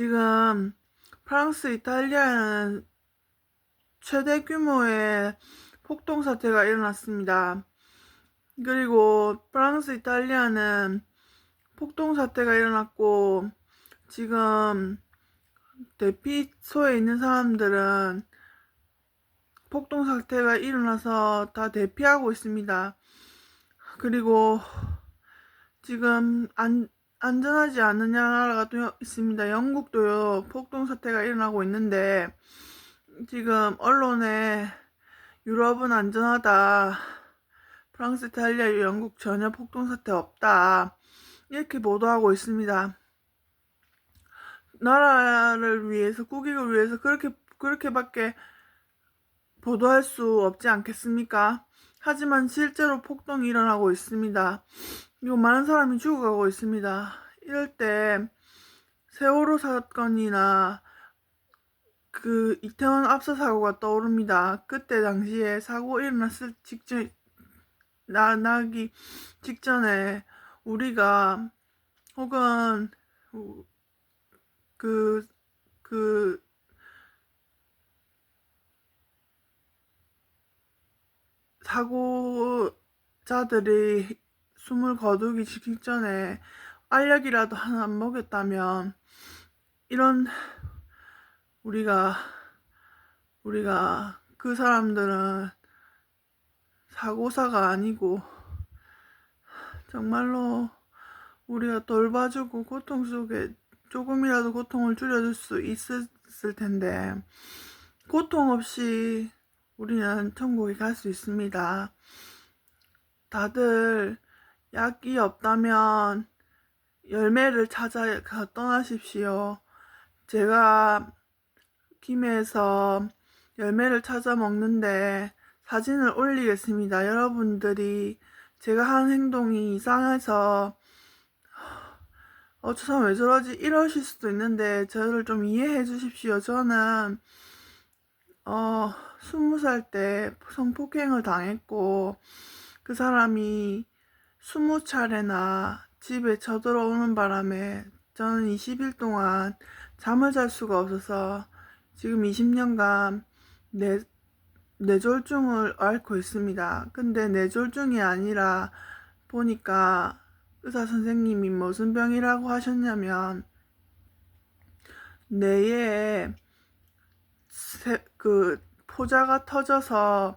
지금 프랑스, 이탈리아는 최대 규모의 폭동 사태가 일어났습니다. 그리고 프랑스, 이탈리아는 폭동 사태가 일어났고 지금 대피소에 있는 사람들은 폭동 사태가 일어나서 다 대피하고 있습니다. 그리고 지금 안, 안전하지 않은 나라가 또 있습니다. 영국도요, 폭동 사태가 일어나고 있는데, 지금 언론에 유럽은 안전하다. 프랑스, 이탈리아, 영국 전혀 폭동 사태 없다. 이렇게 보도하고 있습니다. 나라를 위해서, 국익을 위해서 그렇게, 그렇게밖에 보도할 수 없지 않겠습니까? 하지만 실제로 폭동이 일어나고 있습니다. 그리고 많은 사람이 죽어가고 있습니다. 이럴 때 세월호 사건이나 그 이태원 압사 사고가 떠오릅니다. 그때 당시에 사고 일어났을 직전 나 나기 직전에 우리가 혹은 그 그, 사고자들이 숨을 거두기 직전에 알약이라도 하나 안 먹였다면 이런 우리가 우리가 그 사람들은 사고사가 아니고 정말로 우리가 돌봐주고 고통 속에 조금이라도 고통을 줄여줄 수 있었을 텐데 고통 없이 우리는 천국에 갈 수 있습니다. 다들 약이 없다면 열매를 찾아 떠나십시오. 제가 김해에서 열매를 찾아 먹는데 사진을 올리겠습니다. 여러분들이 제가 한 행동이 이상해서 어, 저 사람 왜 저러지? 이러실 수도 있는데 저를 좀 이해해 주십시오. 저는 어, 스무 살 때 성폭행을 당했고 그 사람이 스무 차례나 집에 쳐들어오는 바람에 저는 20일 동안 잠을 잘 수가 없어서 지금 20년간 뇌, 뇌졸중을 앓고 있습니다. 근데 뇌졸중이 아니라 보니까 의사 선생님이 무슨 병이라고 하셨냐면 뇌에 세, 그 포자가 터져서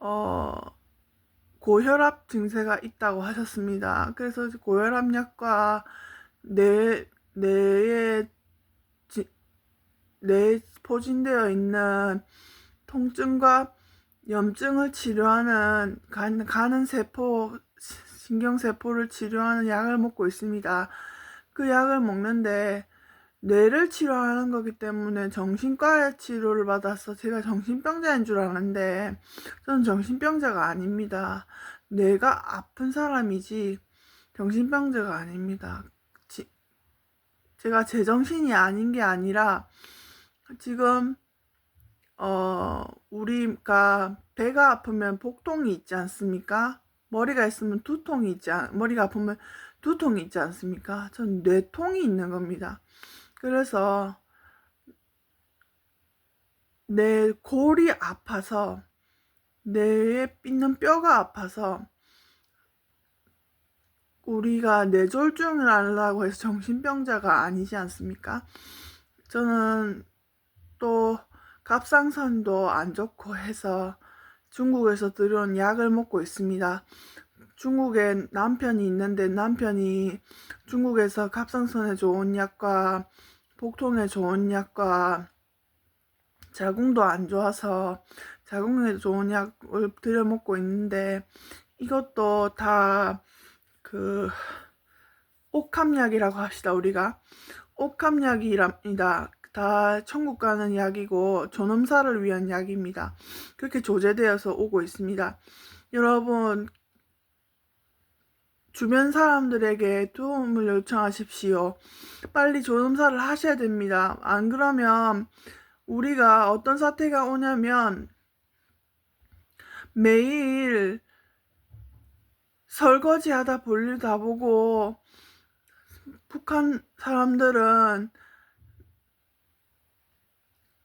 어 고혈압 증세가 있다고 하셨습니다. 그래서 고혈압약과 뇌 뇌에 지, 뇌에 포진되어 있는 통증과 염증을 치료하는 간, 가는 세포 신경세포를 치료하는 약을 먹고 있습니다. 그 약을 먹는데 뇌를 치료하는 거기 때문에 정신과의 치료를 받아서 제가 정신병자인 줄 아는데 저는 정신병자가 아닙니다. 뇌가 아픈 사람이지 정신병자가 아닙니다. 지, 제가 제정신이 아닌 게 아니라 지금 어 우리가 배가 아프면 복통이 있지 않습니까? 머리가 있으면 두통이 있지 않, 머리가 아프면 두통이 있지 않습니까? 전 뇌통이 있는 겁니다. 그래서 내 골이 아파서 뇌에 있는 뼈가 아파서 우리가 뇌졸중을 하려고 해서 정신병자가 아니지 않습니까? 저는 또 갑상선도 안 좋고 해서 중국에서 들여온 약을 먹고 있습니다. 중국에 남편이 있는데 남편이 중국에서 갑상선에 좋은 약과 복통에 좋은 약과 자궁도 안 좋아서 자궁에 좋은 약을 들여 먹고 있는데 이것도 다 그 옥합약이라고 합시다 우리가 옥합약이랍니다. 다 천국 가는 약이고 존엄사를 위한 약입니다. 그렇게 조제되어서 오고 있습니다. 여러분 주변 사람들에게 도움을 요청하십시오. 빨리 조nom사를 하셔야 됩니다. 안 그러면 우리가 어떤 사태가 오냐면 매일 설거지 하다 볼일 다 보고 북한 사람들은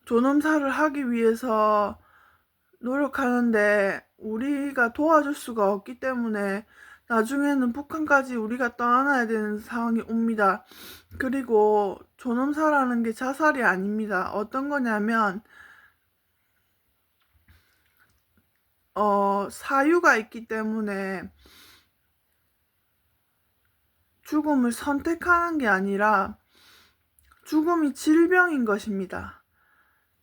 존엄사를 하기 위해서 노력하는데 우리가 도와줄 수가 없기 때문에 나중에는 북한까지 우리가 떠나야 되는 상황이 옵니다. 그리고 존엄사라는 게 자살이 아닙니다. 어떤 거냐면 어, 사유가 있기 때문에 죽음을 선택하는 게 아니라 죽음이 질병인 것입니다.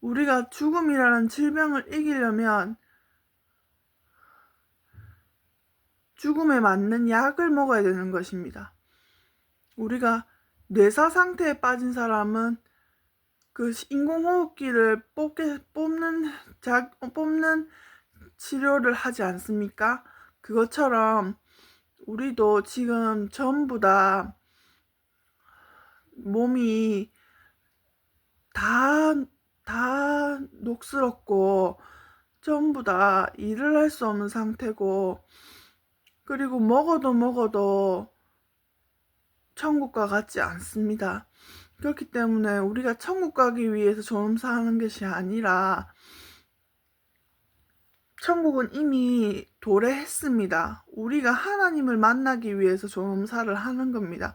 우리가 죽음이라는 질병을 이기려면 죽음에 맞는 약을 먹어야 되는 것입니다. 우리가 뇌사 상태에 빠진 사람은 그 인공호흡기를 뽑게, 뽑는, 자, 뽑는 치료를 하지 않습니까? 그것처럼 우리도 지금 전부 다 몸이 다, 다 녹슬었고 전부 다 일을 할 수 없는 상태고 그리고 먹어도 먹어도 천국과 같지 않습니다. 그렇기 때문에 우리가 천국 가기 위해서 존엄사하는 것이 아니라 천국은 이미 도래했습니다. 우리가 하나님을 만나기 위해서 존엄사를 하는 겁니다.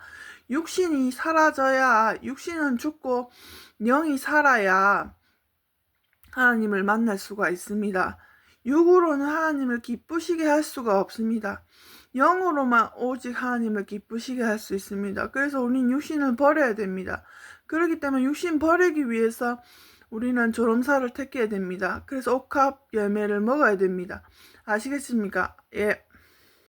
육신이 사라져야 육신은 죽고 영이 살아야 하나님을 만날 수가 있습니다. 육으로는 하나님을 기쁘시게 할 수가 없습니다. 영으로만 오직 하나님을 기쁘시게 할 수 있습니다. 그래서 우리는 육신을 버려야 됩니다. 그렇기 때문에 육신 버리기 위해서 우리는 조롬사를 택해야 됩니다. 그래서 옥합 열매를 먹어야 됩니다. 아시겠습니까? 예,